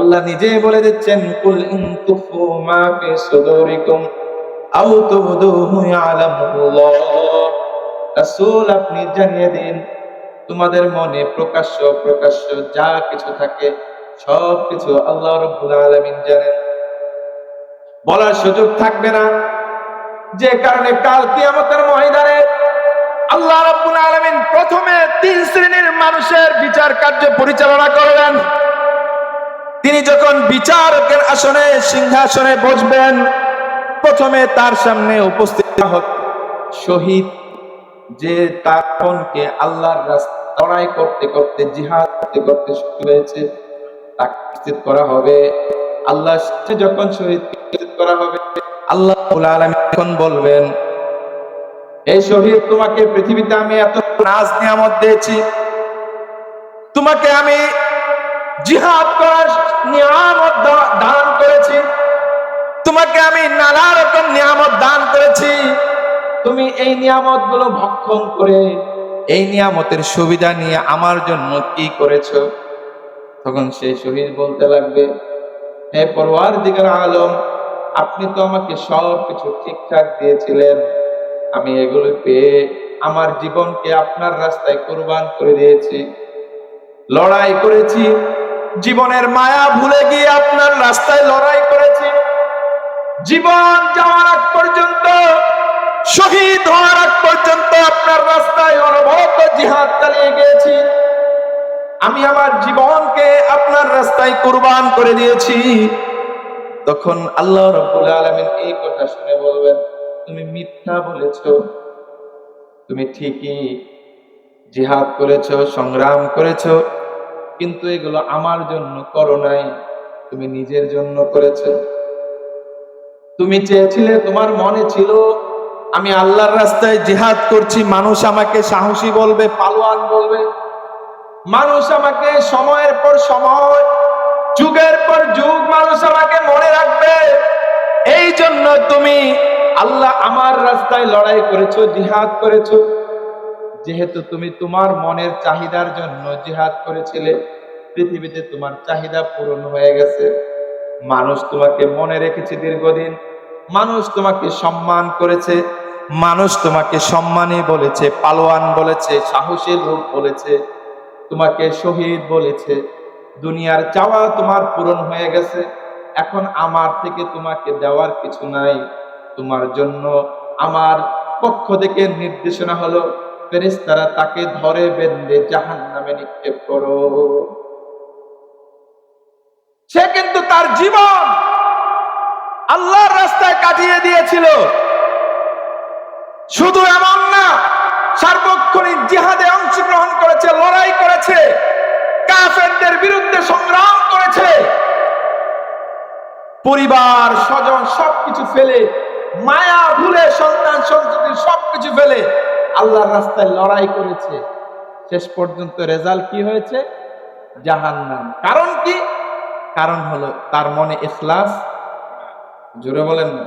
আল্লাহ নিজেই বলে দিচ্ছেন, কুল ইন তুফু মা ফি সুদুরিকুম আও তুবদুহু ইয়ালামুল্লাহ। রাসূল, আপনি জানিয়ে দিন, তোমাদের মনে প্রকাশ্য প্রকাশ্য যা কিছু থাকে, সব কিছু আল্লাহ রাব্বুল আলামিন জানেন। বলার সুযোগ থাকবে না। যে কারণে কাল কিয়ামতের ময়দানে আল্লাহ রাব্বুল আলামিন প্রথমে তিন শ্রেণির মানুষের বিচার কার্য পরিচালনা করবেন। যখন বিচারকের আসনে, সিংহাসনে বসবেন, প্রথমে তার সামনে উপস্থিত শহীদ, যে তার বোনকে আল্লাহর লড়াই করতে করতে, জিহাদ করতে করতে শহীদ হয়েছে, তাকে উপস্থিত করা হবে। আল্লাহ যখন শহীদ করা হবে, আল্লাহ তখন বলবেন এই শহীদ, তোমাকে পৃথিবীতে আমি এত নাজ নিয়ামত দিয়েছি। তোমাকে আমি জিহাদ করার নিয়ামত দান করেছি। তোমাকে আমি নানা রকম নিয়ামত দান করেছি। তুমি এই নিয়ামতগুলো ভক্ষণ করে এই নিয়ামতের সুবিধা নিয়ে আমার জন্য কি করেছ? তখন সেই শহীদ বলতে লাগবে, হে পরওয়ার দিগার আলম, আপনি তো আমাকে সব কিছু ঠিকঠাক দিয়েছিলেন। আমি এগুলো পেয়ে আমার জীবনকে আপনার রাস্তায় কোরবান করে দিয়েছি। লড়াই করেছি। জীবনের মায়া ভুলে গিয়ে আপনার রাস্তায় লড়াই করেছি। জীবন যাওয়ার আগ পর্যন্ত, শহীদ হওয়ার আগ পর্যন্ত আপনার রাস্তায় অনবরত জিহাদ চালিয়ে গিয়েছি। আমি আমার জীবনকে আপনার রাস্তায় কুরবান করে দিয়েছি। তখন আল্লাহ রব্বুল আলামিন এই কথা শুনে বলবেন, তুমি মিথ্যা বলেছ। তুমি ঠিকই জিহাদ করেছ, সংগ্রাম করেছ। কিন্তু এগুলো আমার জন্য করো নাই। তুমি নিজের জন্য করেছ। তুমি চেয়েছিলে, তোমার মনে ছিল, আমি আল্লাহর রাস্তায় জিহাদ করছি, মানুষ আমাকে সাহসী বলবে, পালোয়ান বলবে। মানুষ আমাকে সময়ের পর সময়, যুগের পর যুগ মানুষ আমাকে মনে রাখবে। এই জন্য তুমি আল্লাহ আমার রাস্তায় লড়াই করেছ, জিহাদ করেছ। যেহেতু তুমি তোমার মনের চাহিদার জন্য জিহাদ করেছিলে, পৃথিবীতে তোমার চাহিদা পূরণ হয়ে গেছে। মানুষ তোমাকে মনে রেখেছে দীর্ঘদিন। মানুষ তোমাকে সম্মান করেছে। মানুষ তোমাকে সম্মানী বলেছে, পালোয়ান বলেছে সাহসী লোক বলেছে, তোমাকে শহীদ বলেছে। দুনিয়ার চাওয়া তোমার পূরণ হয়ে গেছে। এখন আমার থেকে তোমাকে দেওয়ার কিছু নাই। তোমার জন্য আমার পক্ষ থেকে নির্দেশনা হলো ফেরেশতারা তাকে ধরে বেঁধে জাহান নামে নিক্ষেপ করো। সে কিন্তু তার জীবন আল্লাহর রাস্তায় কাটিয়ে দিয়েছিল। শুধু এমন না, সার্বক্ষণিক জিহাদে অংশগ্রহণ করেছে, লড়াই করেছে, কাফেরদের বিরুদ্ধে সংগ্রাম করেছে। পরিবার, স্বজন সবকিছু ফেলে, মায়া, ভুলে, সন্তান, সন্ততি সবকিছু ফেলে আল্লাহর রাস্তায় লড়াই করেছে। শেষ পর্যন্ত রেজাল্ট কি হয়েছে? জাহান্নাম। কারণ কি? কারণ হলো তার মনে ইখলাস জোরে বলেন না।